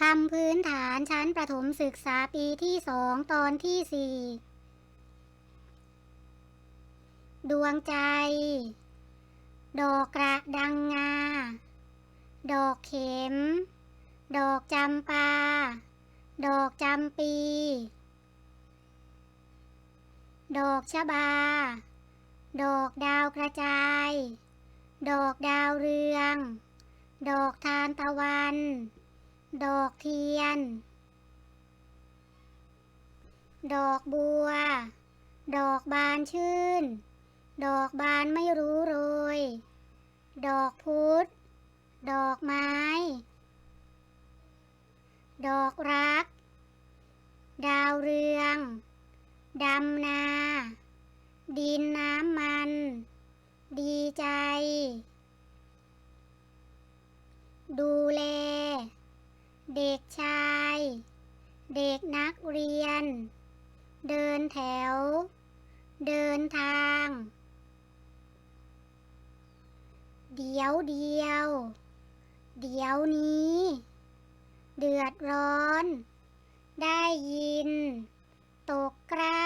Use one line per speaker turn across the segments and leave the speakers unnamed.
คำพื้นฐานชั้นประถมศึกษาปีที่สองตอนที่สี่ดวงใจ ดอกกระดังงา ดอกเข็ม ดอกจำปา ดอกจำปี ดอกชะบา ดอกดาวกระจาย ดอกดาวเรือง ดอกทานตะวัน ดอกเทียน ดอกบัว ดอกบานชื่น ดอกบานไม่รู้โรย ดอกพุธ ดอกไม้ ดอกรัก ดาวเรือง ดำนา ดินน้ำมัน ดีใจ ดูแล เด็กชาย เด็กนักเรียน เดินแถว เดินทาง เดี๋ยวเดียว เดี๋ยวนี้ เดือดร้อน ได้ยิน ตกกล้า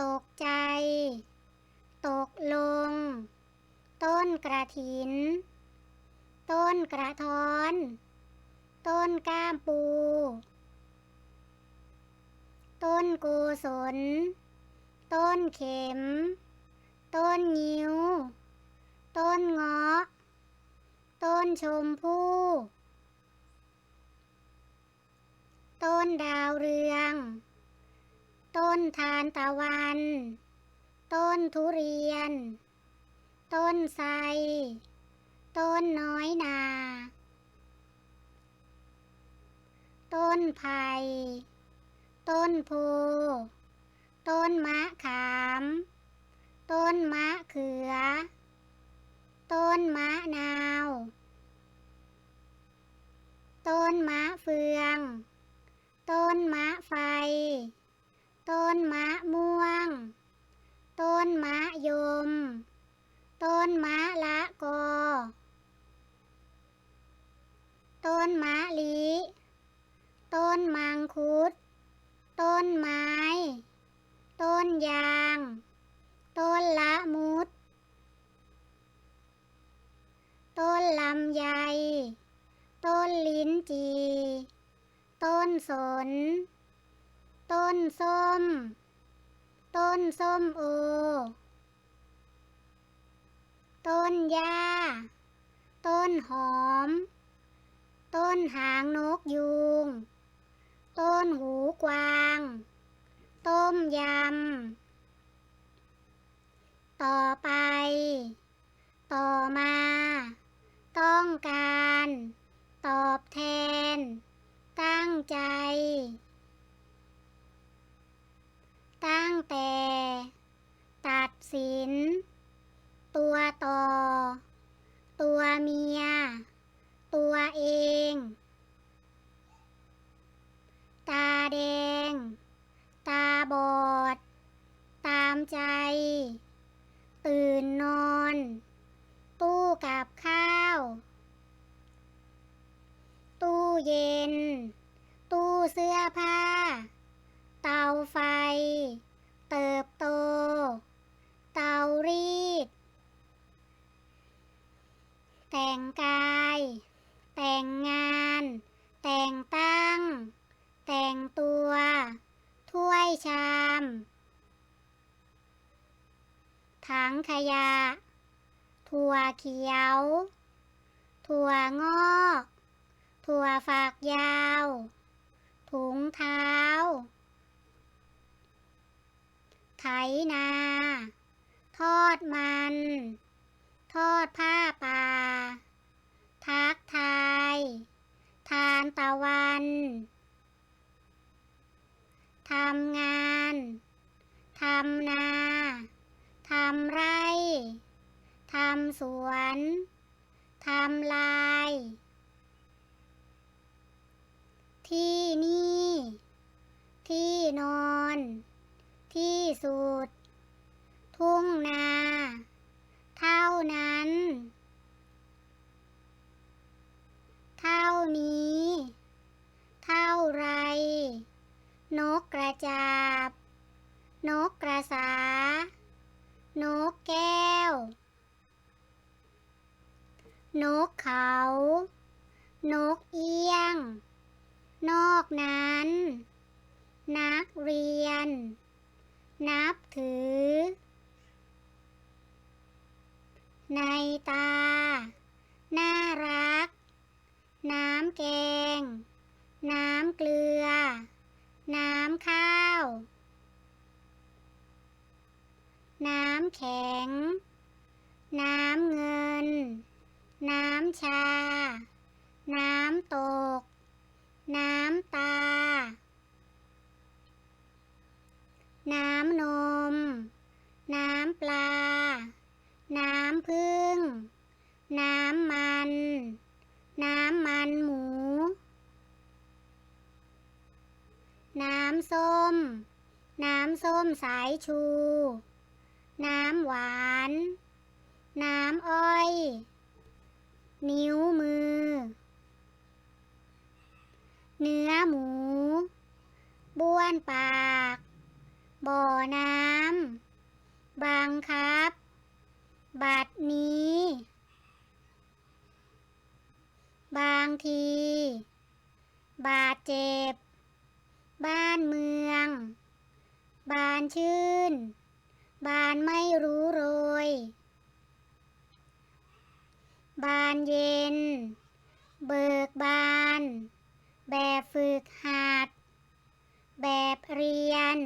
ตกใจ ตกลง ต้นกระถินต้น กระท้อน ต้นก้ามปู ต้นโกศลต้นเข็ม ต้นงิ้ว ต้นเงาะ ต้นชมพู่ ต้นดาวเรือง ต้นทานตะวัน ต้นทุเรียน ต้นไทร ต้นน้อยนา ต้นไผ่ ต้นโพ ต้นมะขาม ต้นมะเขือ ต้นมะนาว ต้นมะเฟือง ต้นมะไฟ ต้นมะม่วง ต้นมะยม ต้นมะละกอ ต้นมะลิ ต้นมังคุด ต้นไม้ ต้นยาง ต้นละมุด ต้นลำไย ต้นลิ้นจี ต้นสน ต้นส้ม ต้นส้มโอ ต้นหญ้า ต้นหอม กวาง ต้มยำ ต่อไป ต่อมา ต้องการ ตอบแทน ตั้งใจ ตั้งแต่ ตัดสิน ตัวต่อ ตัวเมีย ตัวเอง ตา แดง ตาบอด ตามใจ ตื่นนอน ตู้กับข้าว ตู้เย็น ตู้เสื้อผ้า เตาไฟ เติบโต เตารีด แต่งกาย แต่งงาน แต่งตั้ง แต่งตัว ถ้วยชาม ถัง ขยะ ถั่วเขียว ถั่วงอก ถั่วฝักยาว ถุงเท้า ไถนา ทอดมัน ทอดผ้าป่า ทักทาย ทานตะวันาย ที่นี่ ที่นอน ที่สุด ทุ่งนา เท่านั้น เท่านี้ เท่าไร นกกระจาบ นกกระสา นกแก้ว นกเขา นกเอี้ยง นอกนั้น นักเรียน นับถือ ในตา น่ารัก น้ำแกง น้ำเกลือ น้ำข้าว น้ำแข็ง น้ำเงิน น้ำชา น้ำตก น้ำตา น้ำนม น้ำปลา น้ำพึ่ง น้ำมัน น้ำมันหมู น้ำส้ม น้ำส้มสายชู น้ำหวาน น้ำอ้อย นิ้วมือ เนื้อหมู บ้วนปาก บ่อน้ำ บังคับ บัดนี้ บางที บาดเจ็บ บ้านเมือง บานชื่น บานไม่รู้โรย บานเย็น เบิกบาน แบบฝึกหัด แบบเรียน